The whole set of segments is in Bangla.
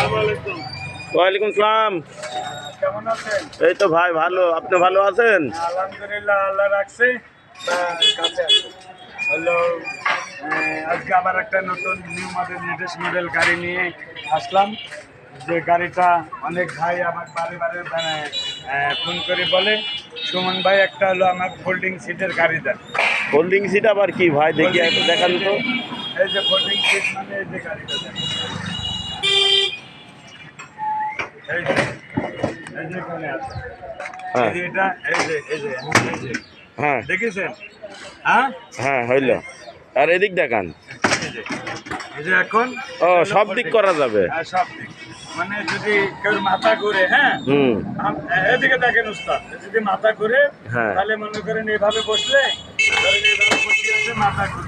ওয়ালাইকুম সালাম। কেমন আছেন? এই তো ভাই ভালো। আপনি ভালো আছেন? আলহামদুলিল্লাহ আল্লাহ রাখছে। আহ, আজকে আবার একটা নতুন নিউ মডেল লেটেস্ট মডেল গাড়ি নিয়ে আসলাম। যে গাড়িটা অনেক ভাই আমার বারে বারে মানে ফোন করে বলে সুমন ভাই একটা হলো আমার ফোল্ডিং সিটের গাড়ি দেন। হোল্ডিং সিট আবার কি? ভাই দেখি দেখান তো। এই যে ফোল্ডিং সিট মানে এই যে গাড়িটা দেন এই যে এই যে এখানে আছে হ্যাঁ। হ্যাঁ। দেখেছেন? হ্যাঁ? হ্যাঁ হইল। আর এদিক দেখান। এখন ও সব দিক করা যাবে। সব দিক। মানে যদি কেউ মাথা ঘুরে হ্যাঁ? হুম। এদিকে দেখেন উস্তাদ যদি মাথা হ্যাঁ। তাহলে মনে করেন এইভাবে বসলে ধরেন এইভাবে বসে আছে মাথা হ্যাঁ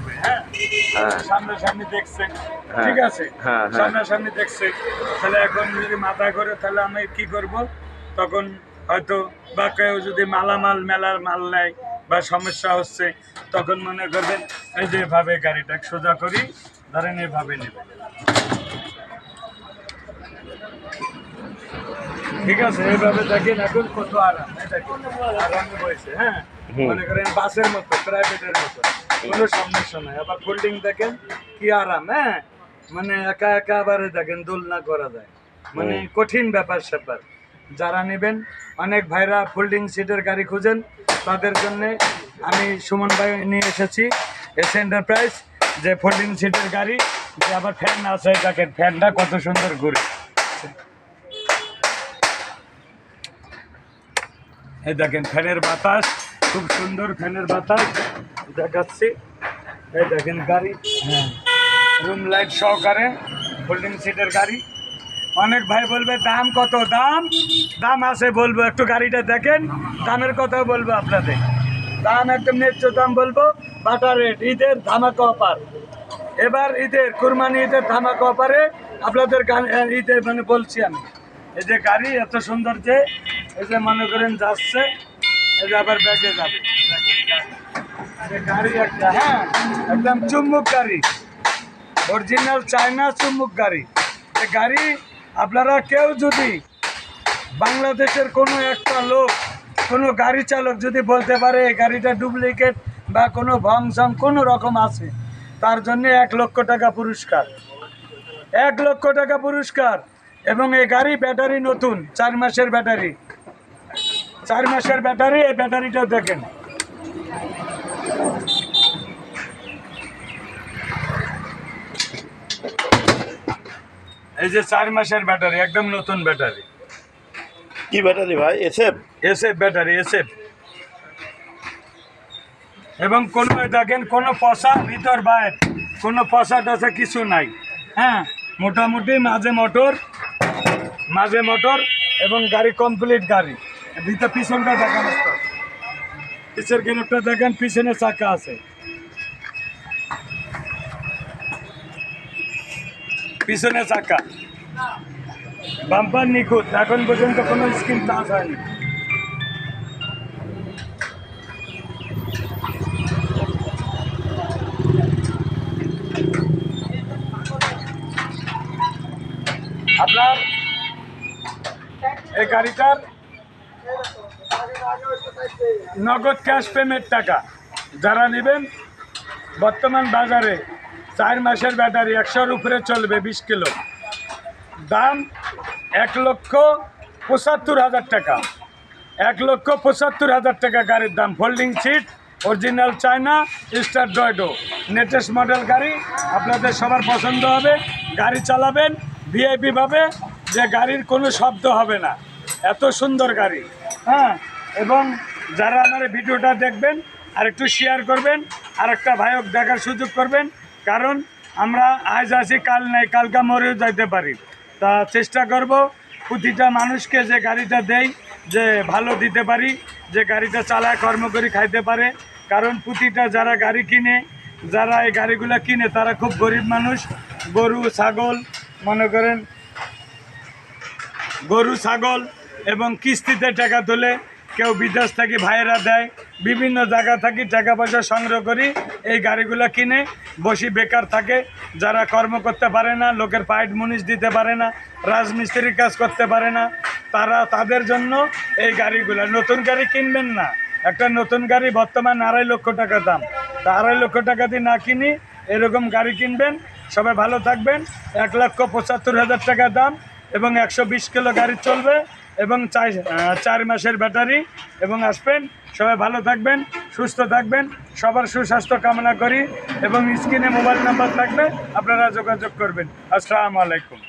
সামনাসামনি দেখছে হ্যাঁ। ঠিক আছে? হ্যাঁ, হ্যাঁ। সামনাসামনি দেখছে তাহলে এখন যদি মাথা ঘুরে তাহলে আমি কি করব? তখন হয়তো বা কেউ যদি মালামাল মেলার মাল নেয় বা সমস্যা হচ্ছে তখন মনে করবেন এই যে এভাবে গাড়িটা সোজা করি ধরেন এভাবে নেবে। ঠিক আছে এইভাবে দেখেন এখন কত আরাম। আরামে হ্যাঁ? হুম। মনে করেন বাসের মতো প্রাইভেটের মতো। কোনো সমস্যা নাই। আবার ফোল্ডিং দেখেন কি আরাম হ্যাঁ? মানে একা একা আবার দেখেন দোলনা করা যায়। মানে কঠিন ব্যাপার স্যাপার। যারা নেবেন অনেক ভাইরা ফোল্ডিং সিটের গাড়ি খুঁজেন তাদের জন্য আমি সুমন ভাই নিয়ে এসেছি। এস এন্টারপ্রাইজ যে ফোল্ডিং সিটের গাড়ি যে আবার ফ্যান আছে দেখেন ফ্যানটা কত সুন্দর ঘুরে। এই দেখেন ফ্যানের বাতাস। খুব সুন্দর ফ্যানের বাতাস। দেখাচ্ছি। এই দেখেন গাড়ি। হ্যাঁ। রুম লাইট সহকারে ফোল্ডিং সিটের গাড়ি। অনেক ভাই বলবে দাম কত? দাম? দাম আছে বলব একটু গাড়িটা দেখেন। দামের কথা বলব আপনাদের। দাম একদম ন্যায্য দাম বলব। বাটার রেট ঈদের ধামাকা অফার। এবার ঈদের কুরবানি ঈদের ধামাকা অফারে আপনাদের গান ঈদের মানে বলছি আমি। এই যে গাড়ি এত সুন্দর যে এই যে মনে করেন যাচ্ছে। হ্যাঁ একদম চুম্বুক গাড়ি। অরিজিনাল চায়না চুম্বুক গাড়ি। এই গাড়ি আপনারা কেউ যদি বাংলাদেশের কোনো একটা লোক, কোনো গাড়ি চালক যদি বলতে পারে এই গাড়িটা ডুপ্লিকেট বা কোনো ভংসং কোনো রকম আছে, তার জন্য এক লক্ষ টাকা পুরস্কার। এক লক্ষ টাকা পুরস্কার। এবং এই গাড়ি ব্যাটারি নতুন, চার মাসের ব্যাটারি। চার মাসের ব্যাটারি এই ব্যাটারিটাও দেখেন। এই যে চার মাসের ব্যাটারি একদম নতুন ব্যাটারি। কি ব্যাটারি ভাই? এসএফ? SF battery SF. এবং কোনো দেখেন কোনো পশা ভিতর বাইর কোনো পশা টসা কিছু নাই। হ্যাঁ মোটামুটি মাঝে মোটর মাঝে মোটর এবং গাড়ি কমপ্লিট গাড়ি। ভিতর পিছনটা দেখেন। পিছের গেলটা দেখেন পিছনে চাকা আছে। পিছনে চাকা। বাম্পার নিখুঁত, এখন পর্যন্ত কোনো স্কিম চাষ হয়নি। আপনার এই গাড়িটার নগদ ক্যাশ পেমেন্ট টাকা। যারা নেবেন, বর্তমান বাজারে চার মাসের ব্যাটারি একশোর উপরে চলবে বিশ কিলো। দাম এক লক্ষ পঁচাত্তর হাজার টাকা। এক লক্ষ পঁচাত্তর হাজার টাকা গাড়ির দাম। Folding seat original China star ডয়ডো latest model গাড়ি আপনাদের সবার পছন্দ হবে। গাড়ি চালাবেন ভিআইপি ভাবে, যে গাড়ির কোনো শব্দ হবে না। এত সুন্দর গাড়ি। হ্যাঁ এবং যারা আমার ভিডিওটা দেখবেন আর একটু শেয়ার করবেন আর একটা ভাইক দেখার সুযোগ করবেন, কারণ আমরা আজ আছি, কাল নাই, কালকা মরেও যাইতে পারি। তা চেষ্টা করব প্রতিটা মানুষকে যে গাড়িটা দেই, যে ভালো দিতে পারি, যে গাড়িটা চালায়, কর্ম করে, খাইতে পারে। কারণ প্রতিটা যারা গাড়ি কিনে, যারা এই গাড়িগুলো কিনে, তারা খুব গরিব মানুষ। গরু, ছাগল, মনে করেন, গরু, ছাগল এবং কিস্তিতে টাকা তোলে কেউ বিদেশ থেকে ভাইয়েরা দেয়, বিভিন্ন জায়গা থেকে টাকা পয়সা সংগ্রহ করি, এই গাড়িগুলো কিনে বসি বেকার থাকে, যারা কর্ম করতে পারে না, লোকের পাইট মুনিশ দিতে পারে না, রাজমিস্ত্রির কাজ করতে পারে না, তারা তাদের জন্য এই গাড়িগুলো। নতুন গাড়ি কিনবেন না। একটা নতুন গাড়ি বর্তমান আড়াই লক্ষ টাকা দাম। তা আড়াই লক্ষ টাকা দিয়ে না কিনি, এরকম গাড়ি কিনবেন, সবাই ভালো থাকবেন। এক লক্ষ পঁচাত্তর হাজার টাকা দাম এবং একশো বিশ কিলো গাড়ি চলবে। এবং চার চার মাসের ব্যাটারি এবং আসবেন। সবাই ভালো থাকবেন, সুস্থ থাকবেন, সবার সুস্বাস্থ্য কামনা করি এবং স্ক্রিনে মোবাইল নাম্বার থাকবে, আপনারা যোগাযোগ করবেন। আসসালামু আলাইকুম।